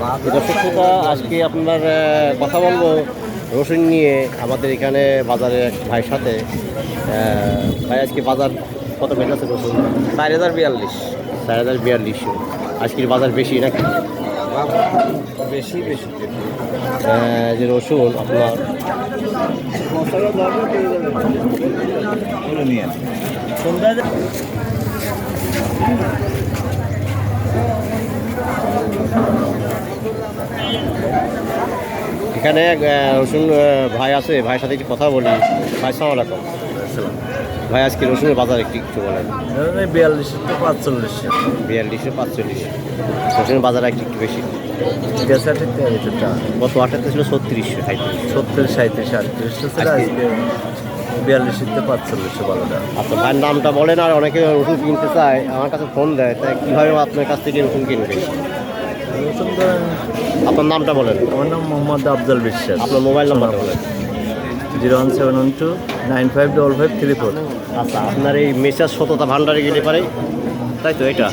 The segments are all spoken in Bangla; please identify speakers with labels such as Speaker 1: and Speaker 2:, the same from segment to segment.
Speaker 1: দর্শক শ্রোতা আজকে আপনার কথা বলব রসুন নিয়ে আমাদের এখানে বাজারে এক ভাইয়ের সাথে। ভাই আজকে বাজার কত বেড়েছে রসুন
Speaker 2: চার হাজার বিয়াল্লিশ।
Speaker 1: চার হাজার বিয়াল্লিশ। আজকের বাজার বেশি নাকি?
Speaker 2: বেশি বেশি।
Speaker 1: যে রসুন আপনার? এখানে রসুন ভাই আছে ভাইয়ের সাথে একটু কথা বলি। ভাই সালাম আলাইকুম। ভাই আজকে রসুনের বাজার একটু একটু বলেন।
Speaker 2: বিয়াল্লিশ তো পাঁচচল্লিশ।
Speaker 1: বিয়াল্লিশশো পাঁচচল্লিশ। রসুনের বাজার একটু একটু বেশি। গত আঠাতে ছিল ছত্রিশশো সাঁত্রিশ
Speaker 2: সত্তর সাঁত্রিশ আটত্রিশ ছিল আজকে বিয়াল্লিশ থেকে পাঁচচল্লিশ বারোটা
Speaker 1: আচ্ছা ভাইয়ের নামটা বলেন আর অনেকে রসুন কিনতে চায় আমার কাছে ফোন দেয় তাই কীভাবে আপনার কাছ থেকে রসুন কিনবে
Speaker 2: রসুন ধরেন
Speaker 1: আপনার নামটা বলেন।
Speaker 2: আমার নাম মোহাম্মদ আফজাল বিশ্বাস।
Speaker 1: আপনার মোবাইল নাম্বারটা বলেন।
Speaker 2: Zero one seven one two nine five double five three four.
Speaker 1: আচ্ছা আপনার এই মেসাজ সততা ভান্ডারে গেলে পারে? তাই তো এটা?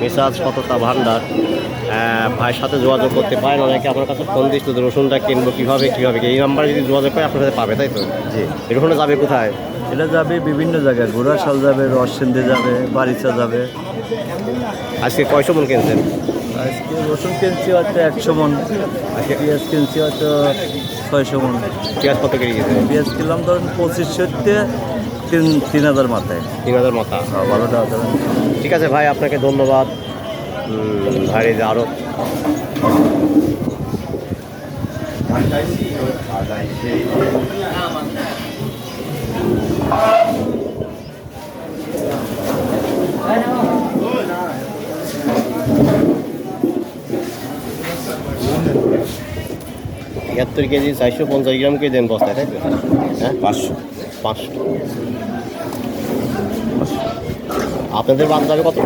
Speaker 1: মেসাজ সততা ভান্ডার। আহ, ভাইয়ের সাথে যোগাযোগ করতে পারেন। অনেকে আপনার কাছে ফোন দিচ্ছ যে রসুনটা কিনবো কীভাবে কীভাবে? এই নাম্বারে যদি যোগাযোগ করে আপনার সাথে পাবে তাই তো?
Speaker 2: জি।
Speaker 1: রসুনটা যাবে কোথায়?
Speaker 2: এটা যাবে বিভিন্ন জায়গায়। ঘোড়াশাল যাবে রসেন্দে যাবে বারিচা যাবে।
Speaker 1: আজকে কয়শো মন কিনছেন?
Speaker 2: আজকে রসুন কিনছি হয়তো একশো মন আজকে পেঁয়াজ কিনছি হয়তো ছয়শো মন।
Speaker 1: পেঁয়াজ কত কেজি গেছে
Speaker 2: পেঁয়াজ কিনলাম ধরুন পঁচিশশোতে তিন তিন হাজার মাথায়।
Speaker 1: তিন হাজার মাথা।
Speaker 2: হ্যাঁ, বারো টাকা
Speaker 1: ঠিক আছে ভাই আপনাকে ধন্যবাদ। ভাই আরও তিয়াত্তর কেজি চারশো পঞ্চাশ গ্রাম কেজি দেন বস্তায় তাই তো? হ্যাঁ?
Speaker 2: পাঁচশো।
Speaker 1: পাঁচশো। আপনাদের বাদ যাবে কত?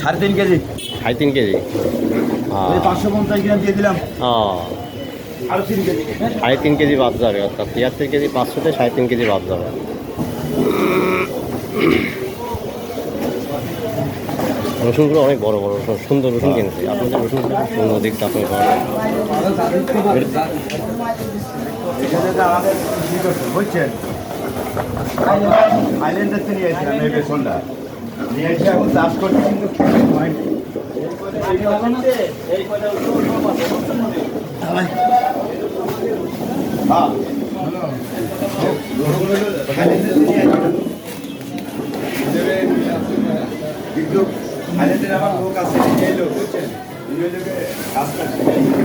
Speaker 2: সাড়ে তিন কেজি।
Speaker 1: সাড়ে তিন কেজি।
Speaker 2: পাঁচশো পঞ্চাশ গ্রাম দিয়ে দিলাম।
Speaker 1: সাড়ে তিন কেজি। বাদ যাবে অর্থাৎ তিয়াত্তর কেজি পাঁচশোতে সাড়ে তিন কেজি বাদ যাবে রসুনগুলো অনেক বড় বড় রসুন সুন্দর রসুন কিনেছি আপনাদের রসুন সুন্দর দেখতে আপনি
Speaker 3: বুঝছেন আইল্যান্ডের থেকে নিয়ে এসেছিলাম এই বেসনটা নিয়ে এসে এখন চাষ করছি কিন্তু খেতে হয়নি। হ্যাঁ। থাইল্যান্ডের আমার লোক আছে এই লোক বুঝছেন কাজ করছে